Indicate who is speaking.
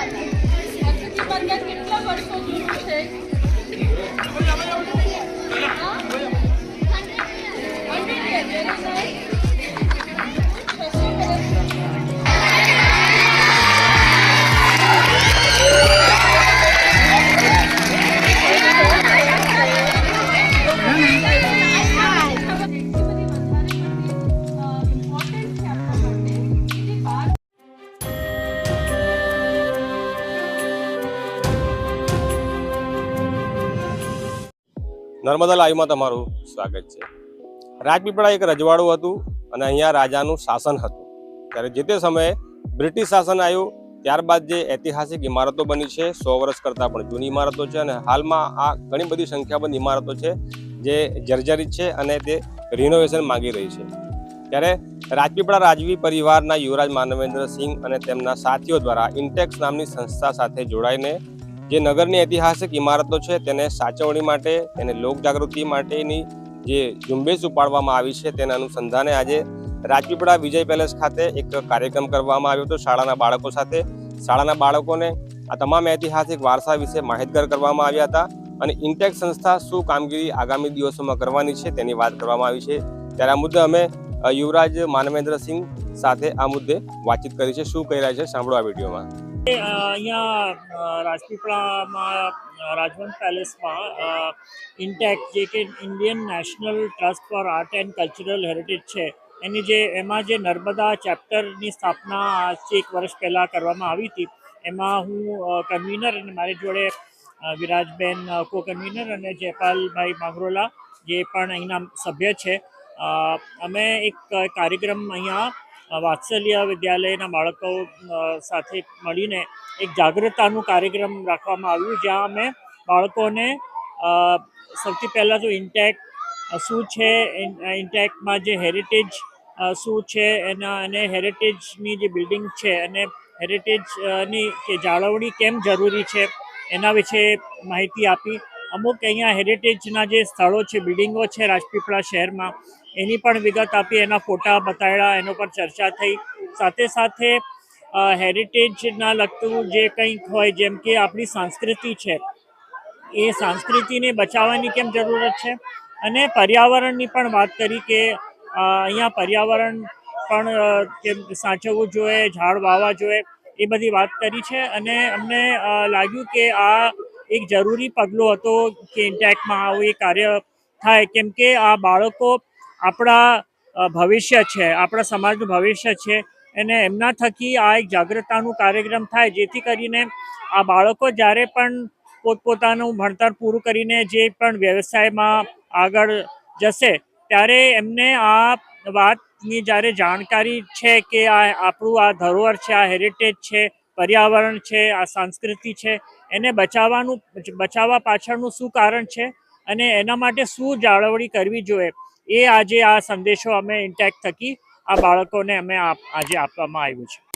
Speaker 1: ગણપતિ બાંધ્યા કેટલા વર્ષો જૂનું છે
Speaker 2: નર્મદા લાઈવમાં તમારું સ્વાગત છે. રાજપીપળા એક રજવાડું હતું અને અહીંયા રાજાનું શાસન હતું. ત્યારે જે તે સમયે બ્રિટિશ શાસન આવ્યું, ત્યારબાદ જે ઐતિહાસિક ઇમારતો બની છે, સો વર્ષ કરતાં પણ જૂની ઇમારતો છે અને હાલમાં આ ઘણી બધી સંખ્યાબંધ ઇમારતો છે જે જર્જરિત છે અને તે રિનોવેશન માંગી રહી છે. ત્યારે રાજપીપળા રાજવી પરિવારના યુવરાજ માનવેન્દ્ર સિંહ અને તેમના સાથીઓ દ્વારા ઇન્ટેક્સ નામની સંસ્થા સાથે જોડાઈને જે નગરની ઐતિહાસિક ઇમારતો છે, તેને સાચવણી માટે, તેને લોકજાગૃતિ માટેની જે ઝુંબેશ ઉપાડવામાં આવી છે, તેના અનુસંધાને આજે રાજપીપળા વિજય પેલેસ ખાતે એક કાર્યક્રમ કરવામાં આવ્યો હતો, શાળાના બાળકો સાથે. શાળાના બાળકોને આ તમામ ઐતિહાસિક વારસા વિશે માહિતગાર કરવામાં આવ્યા હતા અને ઇન્ટેક સંસ્થા શું કામગીરી આગામી દિવસોમાં કરવાની છે, તેની વાત કરવામાં આવી છે. ત્યારે આ મુદ્દે અમે યુવરાજ માનવેન્દ્રસિંહ સાથે આ મુદ્દે વાતચીત કરી છે. શું કહી રહ્યા છે, સાંભળો આ વિડીયોમાં.
Speaker 3: અહીંયા રાજપીપળામાં રાજવંત પેલેસમાં ઇન્ટેક જે કે Indian national trust for art and cultural heritage છે, એની જે, એમાં જે નર્મદા ચેપ્ટરની સ્થાપના આજથી એક વર્ષ પહેલાં કરવામાં આવી હતી, એમાં હું કન્વીનર અને મારી જોડે વિરાજબેન કો કન્વીનર અને જયપાલભાઈ માંગરોલા જે પણ અહીંના સભ્ય છે અમે એક કાર્યક્રમ અહીંયા વાત્સલ્ય વિદ્યાલયના બાળકો સાથે મળીને એક જાગૃતતાનું કાર્યક્રમ રાખવામાં આવ્યું, જ્યાં અમે બાળકોને સૌથી પહેલાં તો ઇન્ટેક શું છે ઇન્ટેકમાં જે હેરિટેજ શું છે, એના, અને હેરિટેજની જે બિલ્ડિંગ છે, અને હેરિટેજની કે જાળવણી કેમ જરૂરી છે, એના વિશે માહિતી આપી. અમુક અહીંયા હેરિટેજના જે સ્થળો છે, બિલ્ડિંગો છે રાજપીપળા શહેરમાં, એની પણ વિગત આપી, એના ફોટા બતાવ્યા એનો પર ચર્ચા થઈ. સાથે સાથે હેરિટેજના લગતું જે કંઈક હોય, જેમ કે આપણી સંસ્કૃતિ છે, એ સંસ્કૃતિને બચાવવાની કેમ જરૂરત છે? અને પર્યાવરણની પણ વાત કરી કે અહીંયા પર્યાવરણ પણ કેમ સાચવવું જોઈએ, ઝાડ વાવવા જોઈએ, એ બધી વાત કરી છે. અને અમને લાગ્યું કે આ એક જરૂરી પગલું હતો કે ઇન્ટેકમાં આવું એ કાર્ય થાય. કેમ કે આ બાળકો આપણા ભવિષ્ય છે, આપણા સમાજનું ભવિષ્ય છે. અને એમના થકી આ એક જાગૃતતાનું કાર્યક્રમ થાય, જેથી કરીને આ બાળકો જ્યારે પણ પોતપોતાનું ભણતર પૂરું કરીને જે પણ વ્યવસાયમાં આગળ જશે, ત્યારે એમને આ વાતની જ્યારે જાણકારી છે કે આ આપણું આ ધરોહર છે, આ હેરિટેજ છે પર્યાવરણ છે, આ સંસ્કૃતિ છે, એને બચાવવાનું, બચાવવા પાછળનું શું કારણ છે અને એના માટે શું જાળવણી કરવી જોઈએ, એ આજે આ સંદેશો અમે ઇન્ટેક્ટ થકી આ બાળકોને અમે આજે આપવામાં આવ્યું છે.